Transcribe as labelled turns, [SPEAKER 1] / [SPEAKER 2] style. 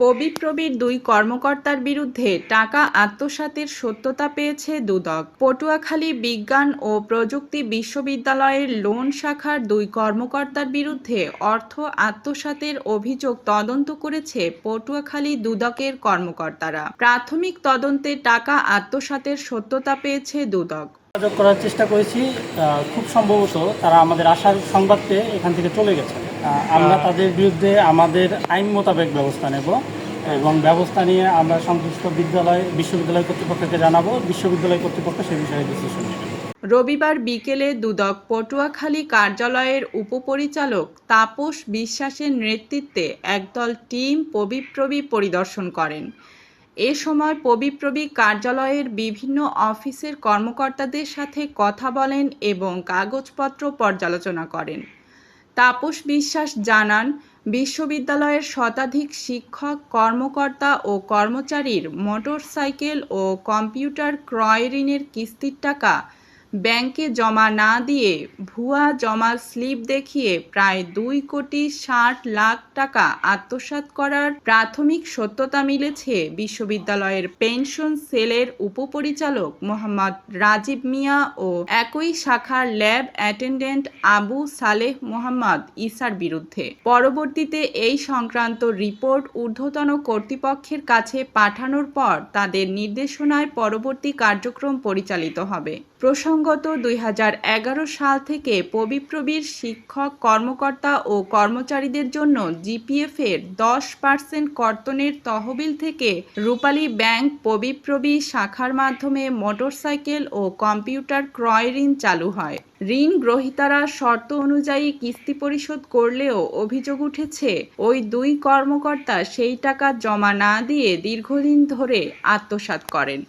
[SPEAKER 1] পবিপ্রবির দুই কর্মকর্তার বিরুদ্ধে টাকা আত্মসাতের সত্যতা পেয়েছে দুদক। পটুয়াখালী বিজ্ঞান ও প্রযুক্তি বিশ্ববিদ্যালয়ের লোন শাখার দুই কর্মকর্তার বিরুদ্ধে অর্থ আত্মসাতের অভিযোগ তদন্ত করেছে পটুয়াখালী দুদকের কর্মকর্তারা। প্রাথমিক তদন্তে টাকা আত্মসাতের সত্যতা পেয়েছে দুদক।
[SPEAKER 2] যোগাযোগ করার চেষ্টা করেছি আহ, খুব সম্ভবত তারা আমাদের আসার সংবাদ পেয়ে এখান থেকে চলে গেছে। আহ, আমরা তাদের বিরুদ্ধে আমাদের আইন মোতাবেক ব্যবস্থা নেব এবং ব্যবস্থা নিয়ে আমরা সংশ্লিষ্ট বিদ্যালয় বিশ্ববিদ্যালয় কর্তৃপক্ষকে জানাব বিশ্ববিদ্যালয় কর্তৃপক্ষ সে বিষয়ে ডিসিশন নেবে।
[SPEAKER 1] রবিবার বিকেলে দুদক পটুয়াখালী কার্যালয়ের উপপরিচালক তাপস বিশ্বাসের নেতৃত্বে একদল টিম পবিপ্রবি পরিদর্শন করেন। এ সময় পবিপ্রবি কার্যালয়ের বিভিন্ন অফিসের কর্মকর্তাদের সাথে কথা বলেন এবং কাগজপত্র পর্যালোচনা করেন। তাপস বিশ্বাস জানান, বিশ্ববিদ্যালয়ের শতাধিক শিক্ষক, কর্মকর্তা ও কর্মচারীর মোটরসাইকেল ও কম্পিউটার ক্রয় ঋণের কিস্তির টাকা ব্যাংকে জমা না দিয়ে ভুয়া জমা স্লিপ দেখিয়ে প্রায় দুই কোটি ষাট লাখ টাকা আত্মসাৎ করার প্রাথমিক সত্যতা মিলেছে বিশ্ববিদ্যালয়ের পেনশন সেলের উপপরিচালক মোহাম্মদ রাজীব মিয়া ও একই শাখার ল্যাব অ্যাটেন্ডেন্ট আবু সালেহ মোহাম্মদ ইসার বিরুদ্ধে। পরবর্তীতে এই সংক্রান্ত রিপোর্ট ঊর্ধ্বতন কর্তৃপক্ষের কাছে পাঠানোর পর তাদের নির্দেশনায় পরবর্তী কার্যক্রম পরিচালিত হবে। প্রসঙ্গত দুই হাজার এগারো সাল থেকে পবিপ্রবির শিক্ষক, কর্মকর্তা ও কর্মচারীদের জন্য জিপিএফ এর দশ পার্সেন্ট কর্তনের তহবিল থেকে রূপালী ব্যাংক পবিপ্রবি শাখার মাধ্যমে মোটরসাইকেল ও কম্পিউটার ক্রয় ঋণ চালু হয়। ঋণ গ্রহীতারা শর্ত অনুযায়ী কিস্তি পরিশোধ করলেও অভিযোগ উঠেছে, ওই দুই কর্মকর্তা সেই টাকা জমা না দিয়ে দীর্ঘদিন ধরে আত্মসাৎ করেন।